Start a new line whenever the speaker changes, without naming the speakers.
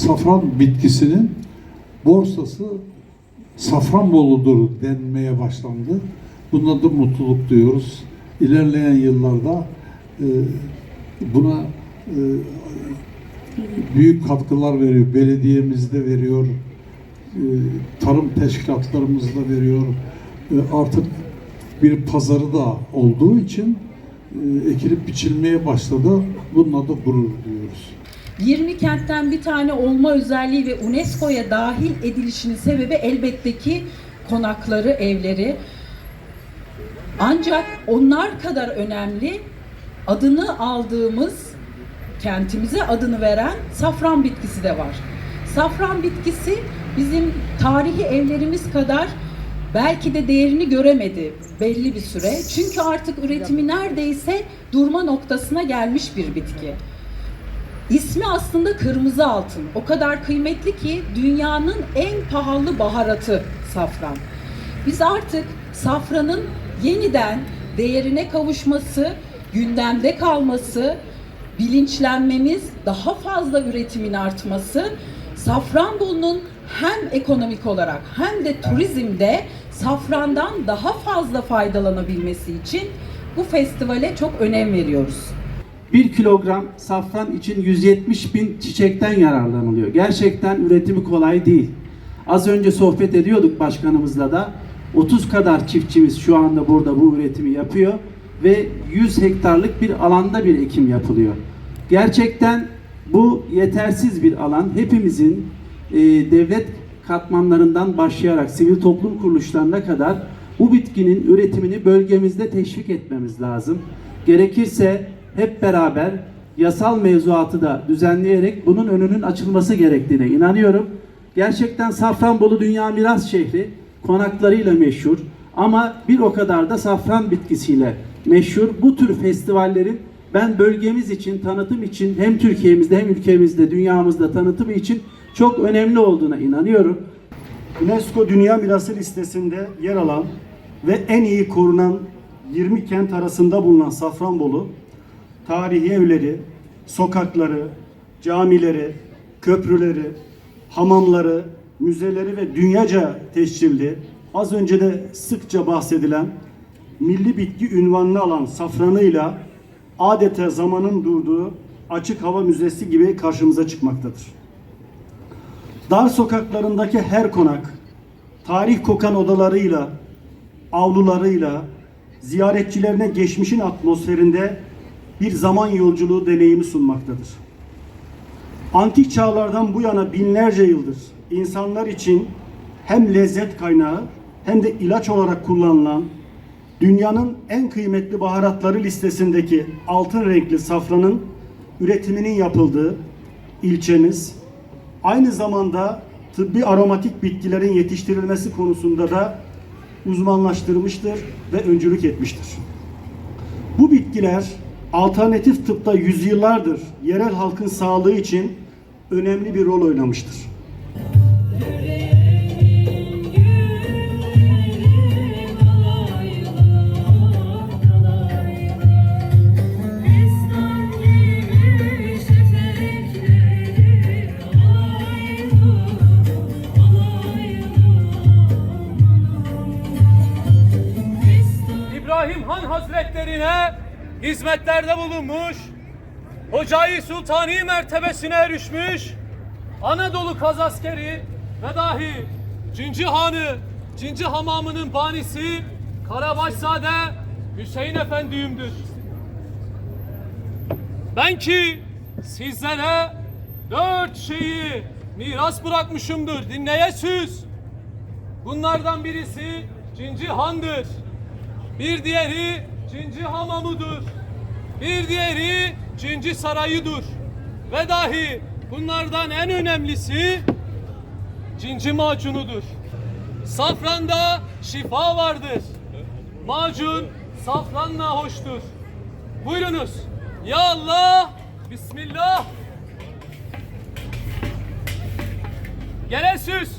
safran bitkisinin borsası Safranbolu'dur denmeye başlandı. Buna da mutluluk duyuyoruz. İlerleyen yıllarda e, buna e, büyük katkılar veriyor. Belediyemiz de veriyor. e, tarım teşkilatlarımız da veriyor. Artık bir pazarı da olduğu için ekilip biçilmeye başladı. Bununla da gurur duyuyoruz.
20 kentten bir tane olma özelliği ve UNESCO'ya dahil edilişinin sebebi elbette ki konakları, evleri. Ancak onlar kadar önemli adını aldığımız kentimize adını veren safran bitkisi de var. Safran bitkisi bizim tarihi evlerimiz kadar belki de değerini göremedi belli bir süre. Çünkü artık üretimi neredeyse durma noktasına gelmiş bir bitki. İsmi aslında kırmızı altın. O kadar kıymetli ki dünyanın en pahalı baharatı safran. Biz artık safranın yeniden değerine kavuşması, gündemde kalması, bilinçlenmemiz, daha fazla üretimin artması, Safranbolu'nun hem ekonomik olarak hem de turizmde safrandan daha fazla faydalanabilmesi için bu festivale çok önem veriyoruz.
1 kilogram safran için 170 bin çiçekten yararlanılıyor. Gerçekten üretimi kolay değil. Az önce sohbet ediyorduk başkanımızla da. 30 kadar çiftçimiz şu anda burada bu üretimi yapıyor ve 100 hektarlık bir alanda bir ekim yapılıyor. Gerçekten bu yetersiz bir alan. Hepimizin e, devlet katmanlarından başlayarak sivil toplum kuruluşlarına kadar bu bitkinin üretimini bölgemizde teşvik etmemiz lazım. Gerekirse hep beraber yasal mevzuatı da düzenleyerek bunun önünün açılması gerektiğine inanıyorum. Gerçekten Safranbolu Dünya Miras Şehri konaklarıyla meşhur ama bir o kadar da safran bitkisiyle meşhur. Bu tür festivallerin ben bölgemiz için, tanıtım için hem Türkiye'mizde hem ülkemizde, dünyamızda tanıtım için çok önemli olduğuna inanıyorum.
UNESCO Dünya Mirası listesinde yer alan ve en iyi korunan 20 kent arasında bulunan Safranbolu, tarihi evleri, sokakları, camileri, köprüleri, hamamları, müzeleri ve dünyaca tescilli, az önce de sıkça bahsedilen milli bitki ünvanını alan safranıyla adeta zamanın durduğu açık hava müzesi gibi karşımıza çıkmaktadır. Dar sokaklarındaki her konak, tarih kokan odalarıyla, avlularıyla, ziyaretçilerine geçmişin atmosferinde bir zaman yolculuğu deneyimi sunmaktadır. Antik çağlardan bu yana binlerce yıldır insanlar için hem lezzet kaynağı hem de ilaç olarak kullanılan dünyanın en kıymetli baharatları listesindeki altın renkli safranın üretiminin yapıldığı ilçemiz aynı zamanda tıbbi aromatik bitkilerin yetiştirilmesi konusunda da uzmanlaştırmıştır ve öncülük etmiştir. Bu bitkiler alternatif tıpta yüzyıllardır yerel halkın sağlığı için önemli bir rol oynamıştır.
Hizmetlerde bulunmuş, Hocayı Sultani mertebesine erişmiş, Anadolu Kazaskeri ve dahi Cinci Hanı, Cinci Hamamı'nın banisi Karabaşzade Hüseyin Efendi'yimdir. Ben ki sizlere dört şeyi miras bırakmışımdır. Dinleyesüz. Bunlardan birisi Cinci Han'dır. Bir diğeri Cinci Hamamı'dır. Bir diğeri Cinci Sarayı'dır. Ve dahi bunlardan en önemlisi Cinci Macunu'dur. Safranda şifa vardır. Macun safranla hoştur. Buyurunuz. Ya Allah, Bismillah. Gelesüz.